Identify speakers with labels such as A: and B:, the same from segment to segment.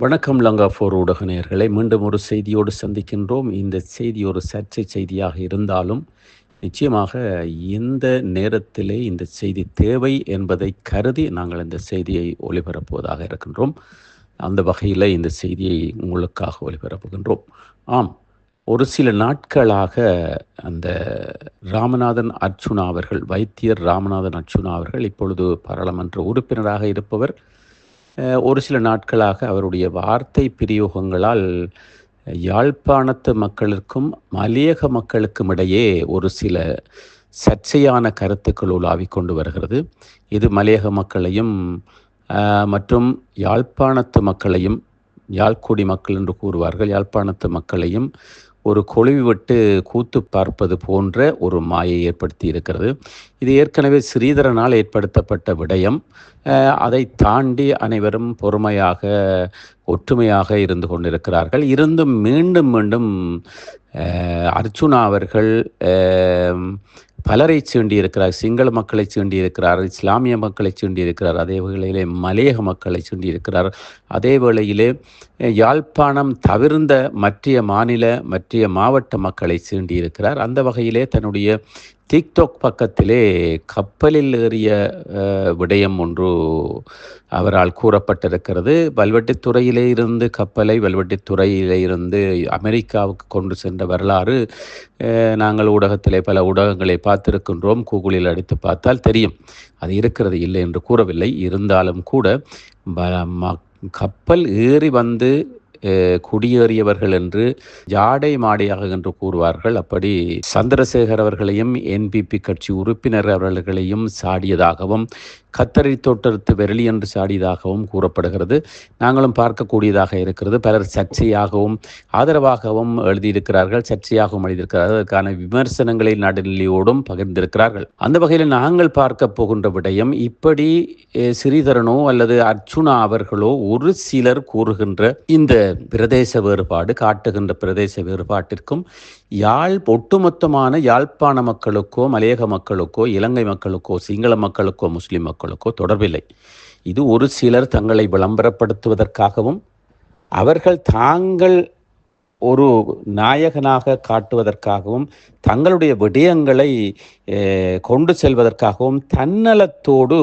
A: வணக்கம் லங்கா ஃபோர் ஊடக நேயர்களை மீண்டும் ஒரு செய்தியோடு சந்திக்கின்றோம். இந்த செய்தி ஒரு சர்ச்சை செய்தியாக இருந்தாலும் நிச்சயமாக எந்த நேரத்திலே இந்த செய்தி தேவை என்பதை கருதி நாங்கள் இந்த செய்தியை ஒளிபரப்புவதாக இருக்கின்றோம். அந்த வகையில் இந்த செய்தியை உங்களுக்காக ஒளிபரப்புகின்றோம். ஆம் ஒரு சில நாட்களாக அந்த ராமநாதன் அர்ச்சுனா அவர்கள் வைத்தியர் ராமநாதன் அர்ச்சுனா அவர்கள் இப்பொழுது பாராளுமன்ற உறுப்பினராக இருப்பவர். ஒரு சில நாட்களாக அவருடைய வார்த்தை பிரயோகங்களால் யாழ்ப்பாணத்து மக்களுக்கும் மலையக மக்களுக்கும் இடையே ஒரு சில சர்ச்சையான கருத்துக்கள் உலாவிக் கொண்டு வருகிறது. இது மலையக மக்களையும் மற்றும் யாழ்ப்பாணத்து மக்களையும் யாழ்குடி மக்கள் என்று கூறுவார்கள் யாழ்ப்பாணத்து மக்களையும் ஒரு கொழுவி விட்டு கூத்து பார்ப்பது போன்ற ஒரு மாயை ஏற்படுத்தி இருக்கிறது. இது ஏற்கனவே ஸ்ரீதரனால் ஏற்படுத்தப்பட்ட விடயம். அதை தாண்டி அனைவரும் பொறுமையாக ஒற்றுமையாக இருந்து கொண்டிருக்கிறார்கள். இருந்தும் மீண்டும் மீண்டும் அர்ஜுனா அர்ச்சுனா அவர்கள் பலரை சீண்டியிருக்கிறார் சிங்கள மக்களை சீண்டியிருக்கிறார் இஸ்லாமிய மக்களை சீண்டியிருக்கிறார் அதே வேளையிலே மலையக மக்களை சீண்டியிருக்கிறார். அதே வேளையிலே யாழ்ப்பாணம் தவிர்ந்த மற்றிய மாநில மற்றிய மாவட்ட மக்களை சீண்டியிருக்கிறார். அந்த வகையிலே தன்னுடைய டிக்டாக் பக்கத்திலே கப்பலில் ஏறிய விடயம் ஒன்று அவரால் கூறப்பட்டிருக்கிறது. வல்வெட்டித்துறையிலே இருந்து கப்பலை வல்வெட்டித்துறையிலே இருந்து அமெரிக்காவுக்கு கொண்டு சென்ற வரலாறு நாங்கள் ஊடகத்திலே பல ஊடகங்களை பார்த்திருக்கின்றோம். கூகுளில் அடித்து பார்த்தால் தெரியும். அது இருக்கிறது இல்லை என்று கூறவில்லை. இருந்தாலும் கூட கப்பல் ஏறி வந்து குடியேறியவர்கள் என்று ஜாடை மாடையாக என்று கூறுவார்கள். அப்படி சந்திரசேகர் அவர்களையும் என்பிபி கட்சி உறுப்பினர் அவர்களையும் சாடியதாகவும் கத்தரி தோட்டத்து வெரளி என்று சாடியதாகவும் கூறப்படுகிறது. நாங்களும் பார்க்கக்கூடியதாக இருக்கிறது. பலர் சர்ச்சையாகவும் ஆதரவாகவும் எழுதியிருக்கிறார்கள். சர்ச்சையாகவும் எழுதியிருக்கிறார்கள். அதற்கான விமர்சனங்களை நடுநிலையோடும் பகிர்ந்திருக்கிறார்கள். அந்த வகையில் நாங்கள் பார்க்க போகின்ற விடயம் இப்படி ஸ்ரீதரனோ அல்லது அர்ச்சுனா அவர்களோ ஒரு சிலர் கூறுகின்ற இந்த பிரதேச வேறுபாடு காட்டுகின்ற பிரதேச வேறுபாட்டிற்கும் யாழ் ஒட்டுமொத்தமான யாழ்ப்பாண மக்களுக்கோ மலையக மக்களுக்கோ இலங்கை மக்களுக்கோ சிங்கள மக்களுக்கோ முஸ்லிம் மக்களுக்கோ தொடர்பில்லை. இது ஒரு சிலர் தங்களை விளம்பரப்படுத்துவதற்காகவும் அவர்கள் தாங்கள் ஒரு நாயகனாக காட்டுவதற்காகவும் தங்களுடைய விடயங்களை கொண்டு செல்வதற்காகவும் தன்னலத்தோடு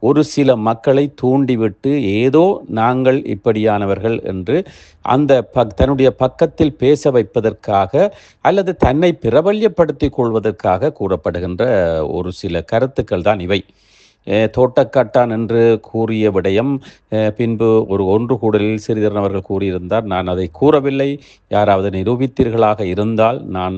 A: ஒரு சில மக்களை தூண்டிவிட்டு ஏதோ நாங்கள் இப்படியானவர்கள் என்று அந்த பக் தன்னுடைய பக்கத்தில் பேச வைப்பதற்காக அல்லது தன்னை பிரபல்யப்படுத்திக் கொள்வதற்காக கூறப்படுகின்ற ஒரு சில கருத்துக்கள் தான் இவை. தோட்டக்காட்டான் என்று கூறிய விடயம் பின்பு ஒரு ஒன்று கூடலில் சிறிதரன் அவர்கள் கூறியிருந்தார் நான் அதை கூறவில்லை. யாராவது நிரூபித்தீர்களாக இருந்தால் நான்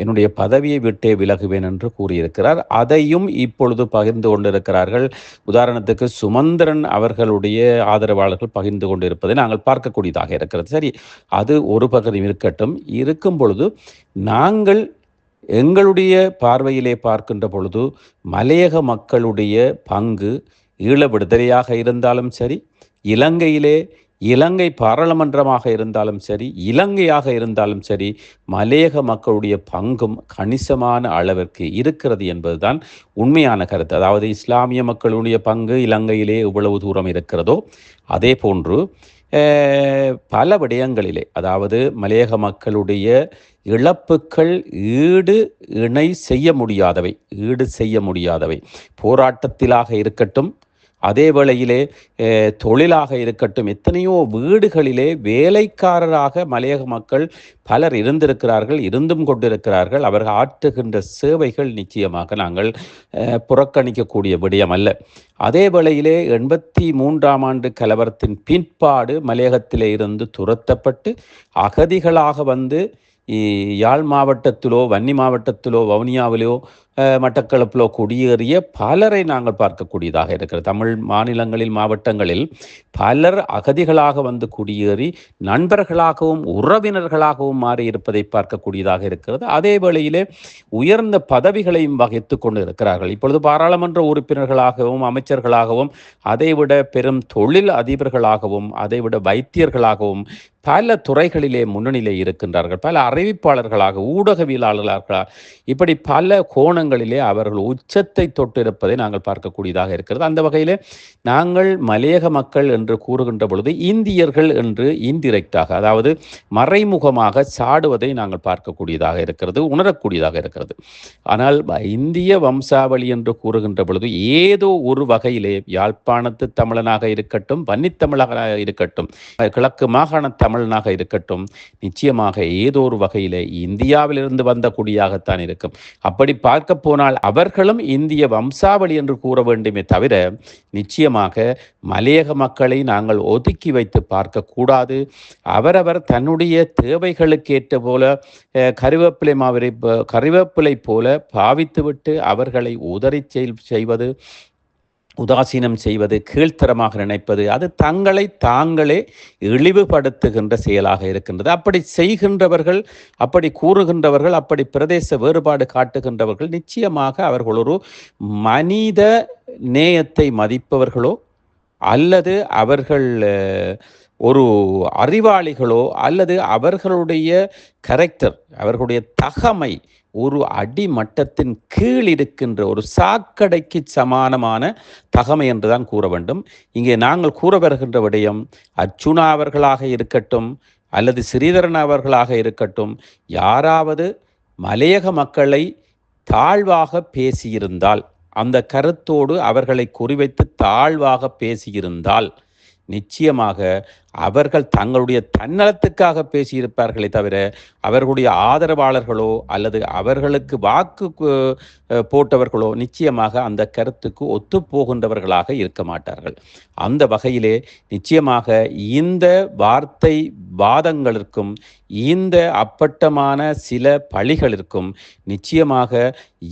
A: என்னுடைய பதவியை விட்டே விலகுவேன் என்று கூறியிருக்கிறார். அதையும் இப்பொழுது பகிர்ந்து கொண்டிருக்கிறார்கள். உதாரணத்துக்கு சுமந்திரன் அவர்களுடைய ஆதரவாளர்கள் பகிர்ந்து கொண்டிருப்பதை நாங்கள் பார்க்கக்கூடியதாக இருக்கிறது. சரி அது ஒரு பகுதி இருக்கட்டும். இருக்கும் பொழுது நாங்கள் எங்களுடைய பார்வையிலே பார்க்கின்ற பொழுது மலையக மக்களுடைய பங்கு ஈழ விடுதலையாக இருந்தாலும் சரி இலங்கையிலே இலங்கை பாராளுமன்றமாக இருந்தாலும் சரி இலங்கையாக இருந்தாலும் சரி மலையக மக்களுடைய பங்கும் கணிசமான அளவிற்கு இருக்கிறது என்பதுதான் உண்மையான கருத்து. அதாவது இஸ்லாமிய மக்களுடைய பங்கு இலங்கையிலே எவ்வளவு தூரம் இருக்கிறதோ அதே போன்று பல விடயங்களிலே அதாவது மலையக மக்களுடைய இழப்புக்கள் ஈடு இணை செய்ய முடியாதவை ஈடு செய்ய முடியாதவை. போராட்டத்திலாக இருக்கட்டும் அதே வேளையிலே தொழிலாக இருக்கட்டும் எத்தனையோ வீடுகளிலே வேலைக்காரராக மலையக மக்கள் பலர் இருந்திருக்கிறார்கள் இருந்தும் கொண்டிருக்கிறார்கள். அவர்கள் ஆற்றுகின்ற சேவைகள் நிச்சயமாக நாங்கள் அஹ், புறக்கணிக்கக்கூடிய விடயம் அல்ல. அதே வேளையிலே எண்பத்தி மூன்றாம் ஆண்டு கலவரத்தின் பின்பாடு மலையகத்திலே இருந்து துரத்தப்பட்டு அகதிகளாக வந்து யாழ் மாவட்டத்திலோ வன்னி மாவட்டத்திலோ வவுனியாவிலோ மட்டக்களப்பிலோ குடியேறிய பலரை நாங்கள் பார்க்கக்கூடியதாக இருக்கிறது. தமிழ் மாநிலங்களில் மாவட்டங்களில் பலர் அகதிகளாக வந்து குடியேறி நண்பர்களாகவும் உறவினர்களாகவும் மாறி இருப்பதை பார்க்கக்கூடியதாக இருக்கிறது. அதே வேளையிலே உயர்ந்த பதவிகளையும் வகித்து கொண்டு இருக்கிறார்கள் இப்பொழுது பாராளுமன்ற உறுப்பினர்களாகவும் அமைச்சர்களாகவும் அதைவிட பெரும் தொழில் அதிபர்களாகவும் அதைவிட வைத்தியர்களாகவும் பல துறைகளிலே முன்னணியிலே இருக்கின்றார்கள். பல அறிவிப்பாளர்களாக ஊடகவியலாளர்களாக இப்படி பல கோணங்களிலே அவர்கள் உச்சத்தை தொட்டிருப்பதை நாங்கள் பார்க்கக்கூடியதாக இருக்கிறது. அந்த வகையில் நாங்கள் மலையக மக்கள் என்று கூறுகின்ற பொழுது இந்தியர்கள் என்று இன்டிரெக்டாக அதாவது மறைமுகமாக சாடுவதை நாங்கள் பார்க்கக்கூடியதாக இருக்கிறது உணரக்கூடியதாக இருக்கிறது. ஆனால் இந்திய வம்சாவளி என்று கூறுகின்ற பொழுது ஏதோ ஒரு வகையிலே யாழ்ப்பாணத்து தமிழனாக இருக்கட்டும் வன்னித்தமிழனாக இருக்கட்டும் கிழக்கு மாகாண தமிழனாக இருக்கட்டும் நிச்சயமாக ஏதோ ஒரு வகையில் இந்தியாவிலிருந்து வந்த குடியாகத்தான் இருக்கும். அப்படி பார்க்க போனால் அவர்களும் இந்திய வம்சாவளி என்று கூற வேண்டுமே தவிர நிச்சயமாக மலையக மக்களை நாங்கள் ஒதுக்கி வைத்து பார்க்கக்கூடாது அவரவர் தன்னுடைய தேவைகளுக்கேற்ற போல கருவேப்பிலை மாவரை கருவேப்பிலை போல பாவித்துவிட்டு அவர்களை உதறி செய்வது உதாசீனம் செய்வது கீழ்த்தரமாக நினைப்பது அது தங்களை தாங்களே இழிவுபடுத்துகின்ற செயலாக இருக்கின்றது. அப்படி செய்கின்றவர்கள் அப்படி கூறுகின்றவர்கள் அப்படி பிரதேச வேறுபாடு காட்டுகின்றவர்கள் நிச்சயமாக அவர்கள் ஒரு மனித நேயத்தை மதிப்பவர்களோ அல்லது அவர்கள் ஒரு அறிவாளிகளோ அல்லது அவர்களுடைய கரெக்டர் அவர்களுடைய தகமை ஒரு அடிமட்டத்தின் கீழ் இருக்கின்ற ஒரு சாக்கடைக்கு சமானமான தகமை என்றுதான் கூற வேண்டும். இங்கே நாங்கள் கூற வருகின்ற விடயம் அர்ச்சுனா அவர்களாக இருக்கட்டும் அல்லது ஸ்ரீதரன் அவர்களாக இருக்கட்டும் யாராவது மலையக மக்களை தாழ்வாக பேசியிருந்தால் அந்த கருத்தோடு அவர்களை குறிவைத்து தாழ்வாக பேசியிருந்தால் நிச்சயமாக அவர்கள் தங்களுடைய தன்னலத்துக்காக பேசியிருப்பார்களே தவிர அவர்களுடைய ஆதரவாளர்களோ அல்லது அவர்களுக்கு வாக்கு போட்டவர்களோ நிச்சயமாக அந்த கருத்துக்கு ஒத்துப்போகின்றவர்களாக இருக்க மாட்டார்கள். அந்த வகையிலே நிச்சயமாக இந்த வார்த்தை வாதங்களிற்கும் இந்த அப்பட்டமான சில பழிகளிற்கும் நிச்சயமாக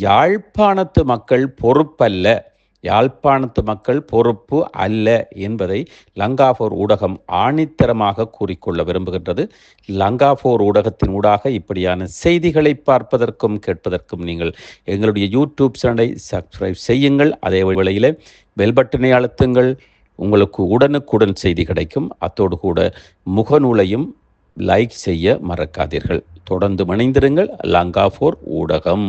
A: யாழ்ப்பாணத்து மக்கள் பொறுப்பல்ல. யாழ்ப்பாணத்து மக்கள் பொறுப்பு அல்ல என்பதை லங்காபோர் ஊடகம் ஆணித்தரமாக கூறிக்கொள்ள விரும்புகின்றது. லங்காபோர் ஊடகத்தின் ஊடாக இப்படியான செய்திகளை பார்ப்பதற்கும் கேட்பதற்கும் நீங்கள் எங்களுடைய யூடியூப் சேனலை சப்ஸ்கிரைப் செய்யுங்கள். அதே வேளையில் பெல் பட்டனை அழுத்துங்கள். உங்களுக்கு உடனுக்குடன் செய்தி கிடைக்கும். அத்தோடு கூட முகநூலையும் லைக் செய்ய மறக்காதீர்கள். தொடர்ந்து இணைந்திருங்கள் லங்காபோர் ஊடகம்.